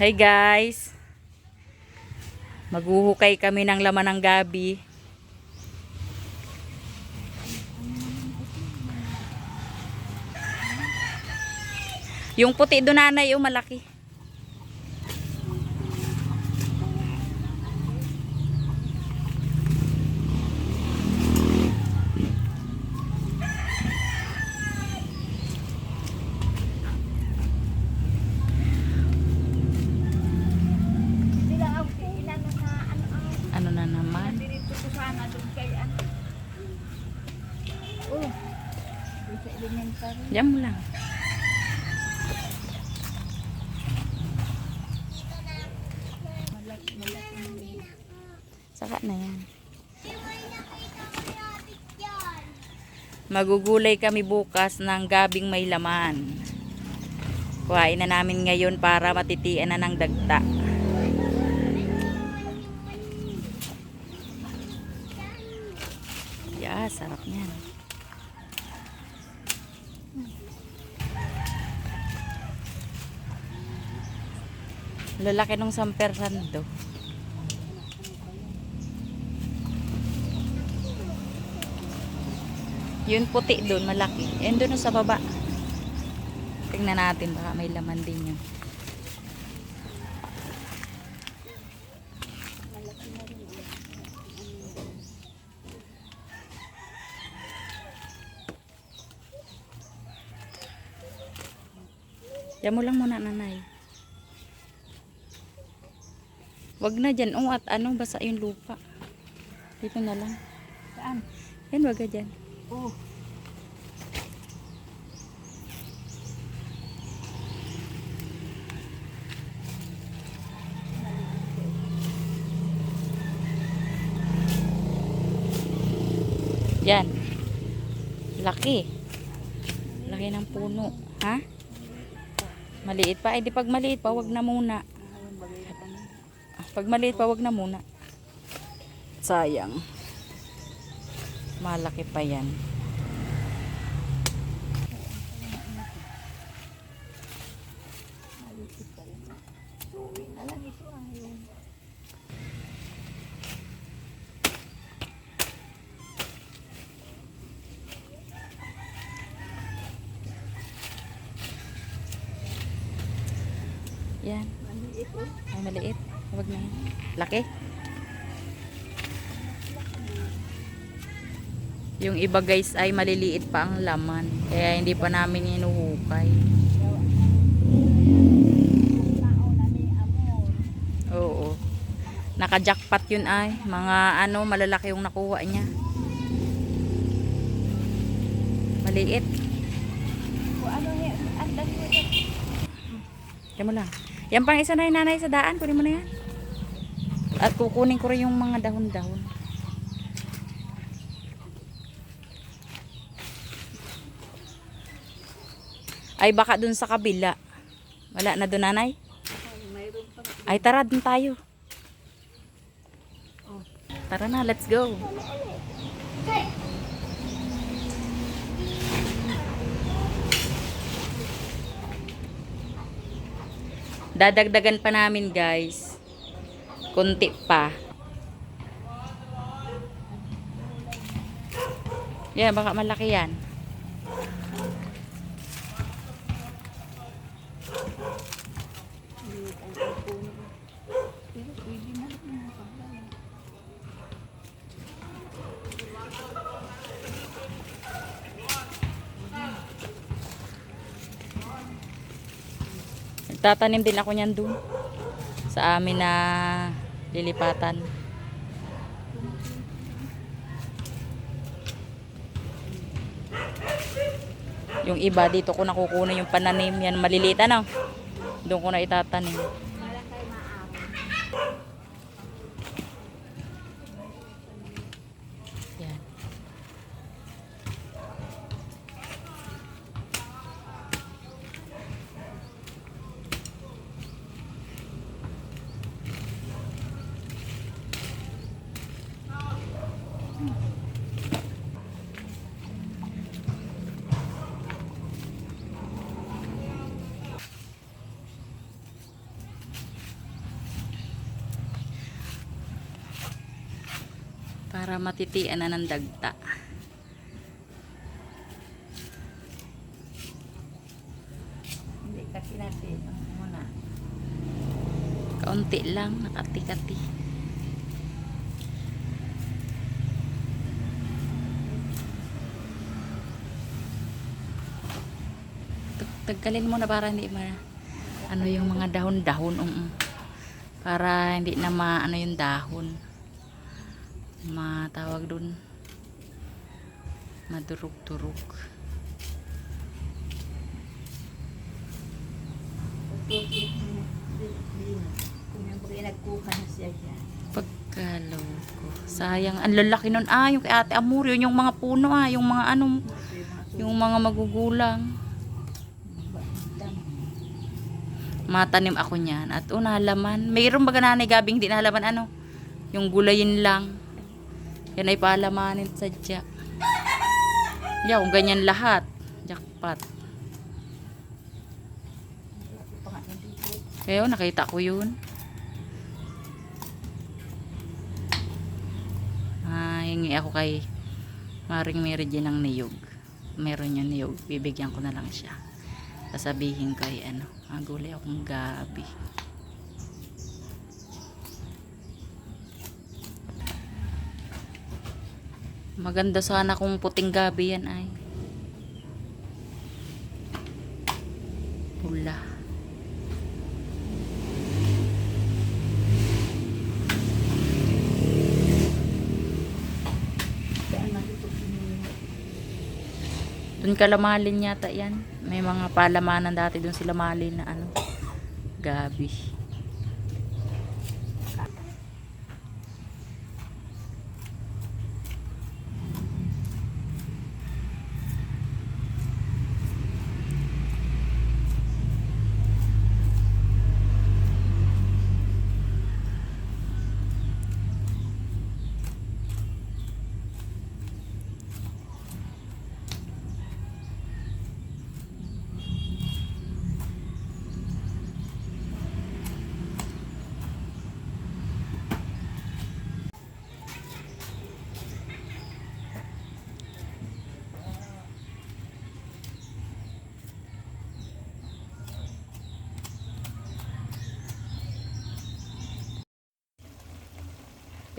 Hi guys. Maghuhukay kami ng laman ng gabi. Yung puti doon nanay yung malaki. Sila ang ilan na sa ano ang Ano na naman? dito ko sana doon kay ano. Oh. Doon sa elementary. Diyan mo lang. Saka na yan. Magugulay kami bukas ng gabing may laman. Kuhain na namin ngayon para matitian na ng dagta. Yeah, sarap niyan. Lalaki nung samper sando. Yun puti doon, malaki. Yun doon sa baba. Tingnan natin, baka may laman din yun. Diyan mo lang muna, nanay. Wag na dyan. Oh, at ano, basa yung lupa. Dito na lang. Saan? Yan, wag dyan. Oh. Yan. Laki. Laki ng puno. Ha? Maliit pa. Eh, di pag maliit pa, wag na muna. Ayun bagay pa na. Ah, Pag maliit pa, wag na muna. Sayang. Malaki pa yan. Yan. Maliit. Ay, maliit. Wag na yan. Laki. Yung iba guys ay maliliit pa ang laman. Kaya hindi pa namin inuhukay. Oo. Naka-jackpot yun ay. Mga ano, malalaki yung nakuha niya. Maliit. Ano niya, andan mo dyan. Yan mo lang. Yan pang isa na yung nanay sa daan. Kunin mo na yan. At kukunin ko rin yung mga dahon-dahon. Ay baka dun sa kabila. Wala na dun nanay? Ay, tara dun tayo. Tara na, let's go. Dadagdagan pa namin guys. Kunti pa. Yeah, baka malaki yan. Nagtatanim din ako niyan dun. Sa amin na lilipatan. Yung iba dito ko nakukuha yung pananim yan maliliit ano. Doon ko na itatanim. Para matitian na ng dagta. Hindi kasi natin. Muna. Kaunti lang, nakati-kati. Tag- Taggalin mo na para hindi ma ano yung mga dahon-dahon um, para hindi na ma ano yung dahon matawag dun. Madurog-durog pagkaloko sayang ang lalaki nun. Ah yung kay ate Amor yun yung mga puno ah. Yung mga ano yung mga magugulang. Matanim ako niyan. At una halaman mayroon baga nanay gabing hindi na halaman ano? Yung gulayin lang yan ay palamanin sadya. Yeah, kung ganyan lahat. Jackpot. Pa nga nandito. kaya nakita ko yun. Ah hingi ako kay Maring Mary ng niyog. Meron yung niyog bibigyan ko na lang siya. Sasabihin ko ay ano magulay akong gabi maganda sana kung puting gabi yan ay pula? Doon kalamalin yata yan. May mga palamanan dati doon sila malin na ano. Gabi.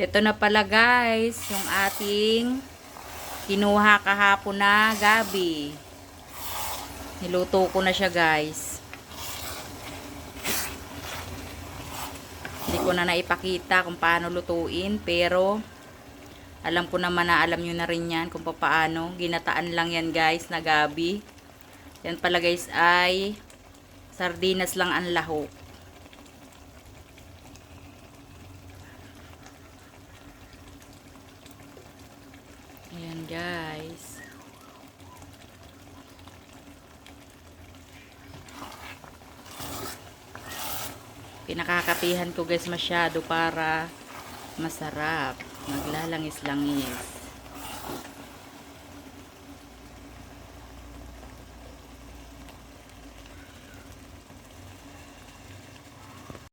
Ito na pala guys, yung ating kinuha kahapon na gabi. Niluto ko na siya guys. Hindi ko na naipakita kung paano lutuin, pero alam ko naman na alam nyo na rin yan kung paano. Ginataan lang yan guys na gabi. Yan pala guys ay sardinas lang ang lahok. Guys. Pinakakapihan ko guys masyado para masarap. Maglalangis-langis.